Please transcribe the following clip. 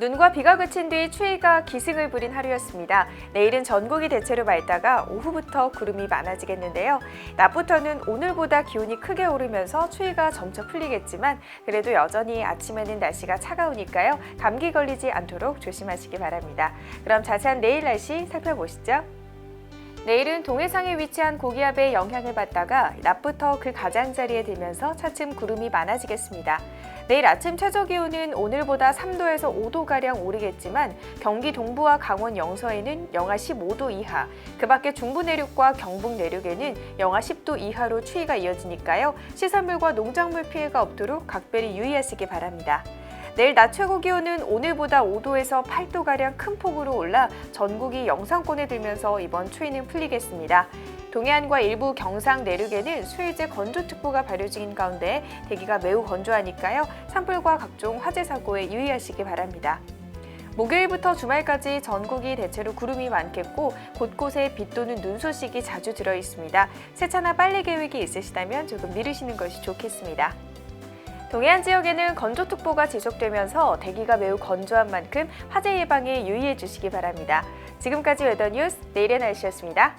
눈과 비가 그친 뒤 추위가 기승을 부린 하루였습니다. 내일은 전국이 대체로 맑다가 오후부터 구름이 많아지겠는데요. 낮부터는 오늘보다 기온이 크게 오르면서 추위가 점차 풀리겠지만 그래도 여전히 아침에는 날씨가 차가우니까요. 감기 걸리지 않도록 조심하시기 바랍니다. 그럼 자세한 내일 날씨 살펴보시죠. 내일은 동해상에 위치한 고기압의 영향을 받다가 낮부터 그 가장자리에 들면서 차츰 구름이 많아지겠습니다. 내일 아침 최저 기온은 오늘보다 3도에서 5도가량 오르겠지만 경기 동부와 강원 영서에는 영하 15도 이하, 그 밖에 중부 내륙과 경북 내륙에는 영하 10도 이하로 추위가 이어지니까요. 시설물과 농작물 피해가 없도록 각별히 유의하시기 바랍니다. 내일 낮 최고 기온은 오늘보다 5도에서 8도가량 큰 폭으로 올라 전국이 영상권에 들면서 이번 추위는 풀리겠습니다. 동해안과 일부 경상 내륙에는 수일제 건조특보가 발효 중인 가운데 대기가 매우 건조하니까요. 산불과 각종 화재 사고에 유의하시기 바랍니다. 목요일부터 주말까지 전국이 대체로 구름이 많겠고 곳곳에 비 또는 눈 소식이 자주 들어 있습니다. 세차나 빨래 계획이 있으시다면 조금 미루시는 것이 좋겠습니다. 동해안 지역에는 건조특보가 지속되면서 대기가 매우 건조한 만큼 화재 예방에 유의해 주시기 바랍니다. 지금까지 웨더뉴스 내일의 날씨였습니다.